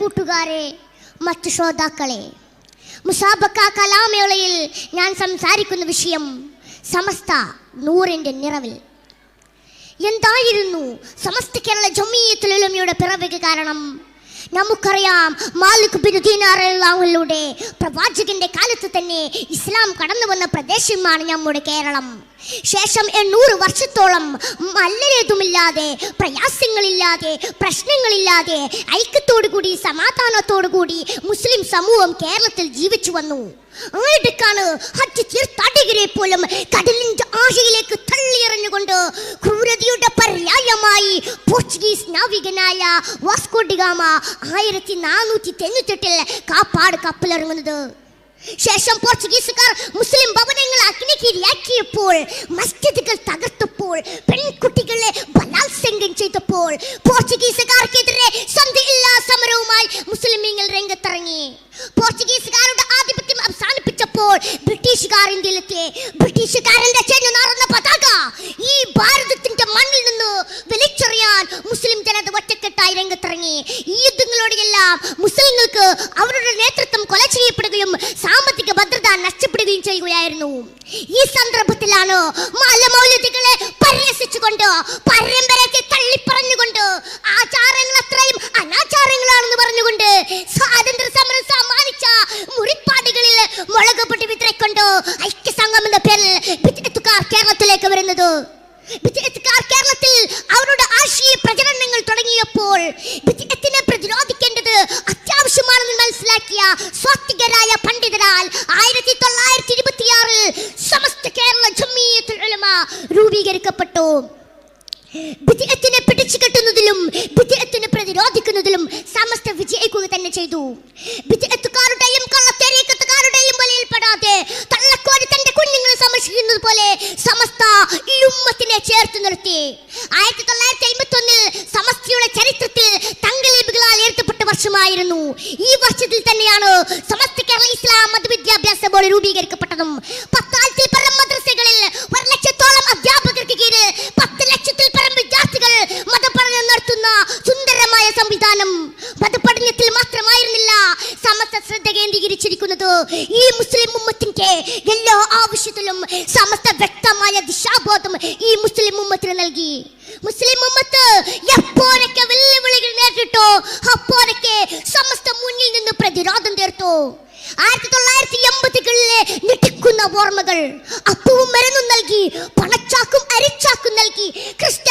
കൂട്ടുകാരെ മറ്റു ശ്രോതാക്കളെ മുസാബക്ക കലാമേളയിൽ ഞാൻ സംസാരിക്കുന്ന വിഷയം സമസ്ത നൂറിന്റെ നിറവിൽ. എന്തായിരുന്നു സമസ്ത കേരള ജമീയത്തുലമയുടെ പിറവിക്ക് കാരണം? നമുക്കറിയാം മാലിക് ബിൻ പ്രവാചകന്റെ കാലത്ത് തന്നെ ഇസ്ലാം കടന്നു വന്ന പ്രദേശമാണ് നമ്മുടെ കേരളം. ശേഷം എണ്ണൂറ് വർഷത്തോളം മല്ലരേതുമില്ലാതെ പ്രയാസങ്ങളില്ലാതെ പ്രശ്നങ്ങളില്ലാതെ ഐക്യത്തോടു കൂടി സമാധാനത്തോടു കൂടി മുസ്ലിം സമൂഹം കേരളത്തിൽ ജീവിച്ചു വന്നു. ആയിടക്കാണ് ഹജ്ജ് തീർത്ഥാടകരെ പോലും കടലിന്റെ ആശയിലേക്ക് തള്ളിയെറിഞ്ഞുകൊണ്ട് പര്യായമായി പോർച്ചുഗീസ് നാവികനായ വാസ്കോഡിഗാമ ആയിരത്തി നാനൂറ്റി തൊണ്ണൂറ്റെട്ടിൽ കാപ്പാട് കപ്പലിറങ്ങുന്നത്. ശേഷം പോർച്ചുഗീസുകാർ മുസ്ലിം ഭവനങ്ങൾ അഗ്നിക്കിരിയാക്കിയപ്പോൾ മസ്ജിദുകൾ തകർത്തപ്പോൾ പെൺകുട്ടികളെ ബലാത്സംഗം ചെയ്തപ്പോൾ പോർച്ചുഗീസുകാർക്കെതിരെ സന്ധിയില്ലാ സമരവുമായി മുസ്ലിമീങ്ങൾ രംഗത്തിറങ്ങി. പോർച്ചുഗീസുകാരുടെ ആധിപത്യം അവസാനിപ്പിച്ചപ്പോൾ ബ്രിട്ടീഷുകാർ ഇന്ത്യയിലെത്തി. ബ്രിട്ടീഷുകാരന്റെ ചെന്നു നാറുന്ന പതാക ഈ ഭാരതത്തിന്റെ മണ്ണിൽ നിന്ന് ഈ യുദ്ധങ്ങളോടെയെല്ലാം മുസ്ലിങ്ങൾക്ക് അവരുടെ നേതൃത്വം കൊല ചെയ്യപ്പെടുകയും സാമ്പത്തിക ഭദ്രത നഷ്ടപ്പെടുകയും ചെയ്യുകയായിരുന്നു. ഈ സന്ദർഭത്തിലാണ് മലമൗലികളെ പരിഹസിച്ചുകൊണ്ട് പരമ്പരയ്ക്ക് തള്ളിപ്പറഞ്ഞുകൊണ്ട് ആചാരങ്ങൾ അത്രയും അനാചാരങ്ങളാണെന്ന് പറഞ്ഞുകൊണ്ട് സ്വാതന്ത്ര്യ സമരം സമ്മാനിച്ച മുറിപ്പാടുകളിൽ മുളക് പൊട്ടി വിതറിക്കൊണ്ട് ഐക്യസംഘം എന്ന പേരിൽ കേരളത്തിലേക്ക് വരുന്നത്. കേരളത്തിൽ അവരുടെ ആശയ പ്രചരണങ്ങൾ തുടങ്ങിയപ്പോൾ വിജയത്തിനെ പ്രതിരോധിക്കേണ്ടത് അത്യാവശ്യമാണെന്ന് മനസ്സിലാക്കിയ സ്വാത്വികരായ പണ്ഡിതരാൽ ആയിരത്തി തൊള്ളായിരത്തി ഇരുപത്തിയാറിൽ സമസ്ത കേരള ജമീയത്തുൽ ഉലമ രൂപീകരിക്കപ്പെട്ടു. വിജയത്തിനെ പിടിച്ചു കെട്ടുന്നതിലും വിജയത്തിനെ പ്രതിരോധിക്കുന്നതിലും സമസ്ത വിജയിക്കുക തന്നെ ചെയ്തു. വിജയത്തുകാരുടെയും കള്ളത്തേരീക്കത്തുകാരുടെയും വലയിൽപ്പെടാതെ തള്ളക്കോരി തന്റെ കുഞ്ഞുങ്ങളെ സംരക്ഷിക്കുന്നത് പോലെ സമസ്ത ഈ ഉമ്മത്തിനെ ചേർത്ത് നിർത്തി. ആയിരത്തി തൊള്ളായിരത്തി വർഷമായിരുന്നു ഈ വർഷത്തിൽ തന്നെയാണ് സമസ്ത കേരള ഇസ്ലാം മതവിദ്യാഭ്യാസ ബോർഡ് രൂപീകരിക്കപ്പെട്ടതും. പത്താഴ്ച പരം കേന്ദ്രീകരിച്ചിരിക്കുന്നത് ഈ മുസ്ലിം ഉമ്മത്തിന്റെ എല്ലാ ആവശ്യത്തിലും സമസ്ത വ്യക്തമായ ദിശാബോധം ഈ മുസ്ലിം ഉമ്മത്തിന് നൽകി. മുസ്ലിം ഉമ്മത്ത് എപ്പോഴൊക്കെ വെല്ലുവിളികൾ നേരിട്ടോ അപ്പോഴൊക്കെ സമസ്ത മുന്നിൽ നിന്ന് പ്രതിരോധം തീർത്തു. ആയിരത്തി തൊള്ളായിരത്തി എൺപതുകളിലെ ഞെട്ടിക്കുന്ന ഓർമ്മകൾ അപ്പവും മരുന്നും നൽകി പണച്ചാക്കും അരിച്ചാക്കും നൽകി ക്രിസ്ത്യൻ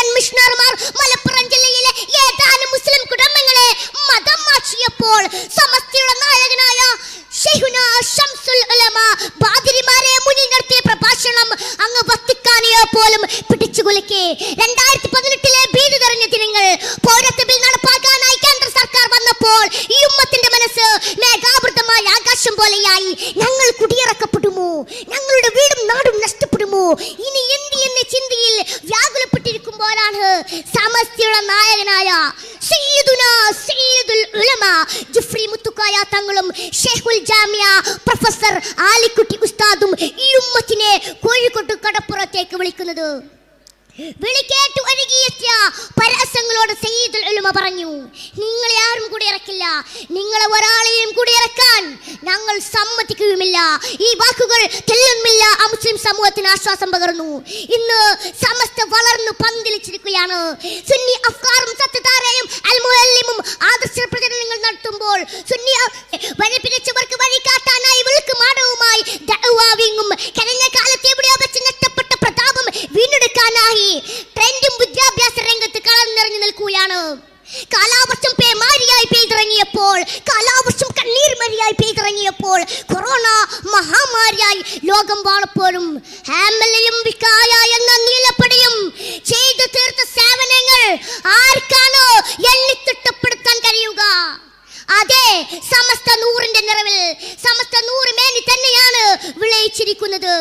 പിടിച്ചുകുലുക്കി രണ്ടായിരത്തി പതിനെട്ടിലെ ഭീതി തെറിഞ്ഞ ദിനങ്ങൾ പൗരത്വ ബിൽ നടപ്പാക്കാനായി കേന്ദ്ര സർക്കാർ വന്നപ്പോൾ ഈ ഉമ്മത്തിന്റെ മനസ്സ് മേഘാവൃതമായ ആകാശം പോലെയായി. ഞങ്ങൾ കുടിയിറക്കപ്പെടുമോ? ഞങ്ങളുടെ വീടും നാടും നഷ്ടപ്പെടുമോ? ഇനി എന്ത് എന്ന ചിന്തയിൽ വ്യാകുലപ്പെട്ടിരിക്കുമ്പോഴാണ് സമസ്തയുടെ നായകനായ സയ്യിദുന സയ്യിദുൽ ഉലമ ജുഫ്രി മുത്തുക്കായ തങ്ങളും ഷെയ്ഖുൽ ജാമിയ പ്രൊഫസർ ആലിക്കുട്ടി ഉസ്താദും ഈ ഉമ്മത്തിനെ കോഴിക്കോട്ട് കടപ്പുറത്തേക്ക് വിളിക്കുന്നത്. വിളിക്കേറ്റു ഒഴുകിയെത്തിയ പരസ്യങ്ങളോട് സയ്യിദുൽ ഉലമ പറഞ്ഞു നിങ്ങളെ ആരും കൂടി ഇറക്കില്ല നിങ്ങളെ ഒരാളെയും കൂടി ഇറക്കാൻ ഞങ്ങൾ സമ്മതിക്കുകയുമില്ല. ഈ വാക്കുകൾ തെല്ലുമില്ല ആ മുസ്ലിം സമൂഹത്തിന് ആശ്വാസം പകർന്നു. ഇന്ന് സമസ്ത വളർന്നു പന്തിലിച്ചിരിക്കുകയാണ്. സുന്നി അഫ്കാറും സത്യതാരയും അൽമുഅല്ലിമും ആദർശ പ്രചരണങ്ങൾ നടത്തുമ്പോൾ സുന്നി വഴിപിരിച്ചവർക്ക് വഴി കാട്ടാനായി വിളിക്കും ആടവുമായി ദഅവാവിങ്ങും വീണ്ടെടുക്കാനായി ട്രെൻഡും വിദ്യാഭ്യാസ രംഗത്ത് നിറഞ്ഞു നിൽക്കുകയാണ്. കാലാവർഷം പേമാരിയായി പെയ്തിറങ്ങിയപ്പോൾ കാലാവർഷം കണ്ണീർ മരിയായി പെയ്തിറങ്ങിയപ്പോൾ കൊറോണ മഹാമാരിയായി ലോകം വാണപ്പോഴും ഹാമലയും വിക്കായ എന്ന നീലപ്പടിയും ചെയ്തു തീർത്ത സേവനങ്ങൾ ആർക്കാണ് എണ്ണിത്തിട്ടപ്പെടുത്താൻ കഴിയുക? അതെ സമസ്ത നൂറിന്റെ നിറവിൽ സമസ്ത നൂറ് മേനി തന്നെയാണ് വിളയിച്ചിരിക്കുന്നത്.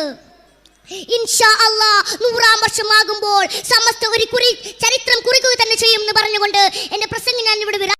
നൂറാം വർഷമാകുമ്പോൾ സമസ്ത ഒരു കുറി ചരിത്രം കുറിക്കുക തന്നെ ചെയ്യുമെന്ന് പറഞ്ഞുകൊണ്ട് എന്റെ പ്രസംഗം ഞാൻ ഇവിടെ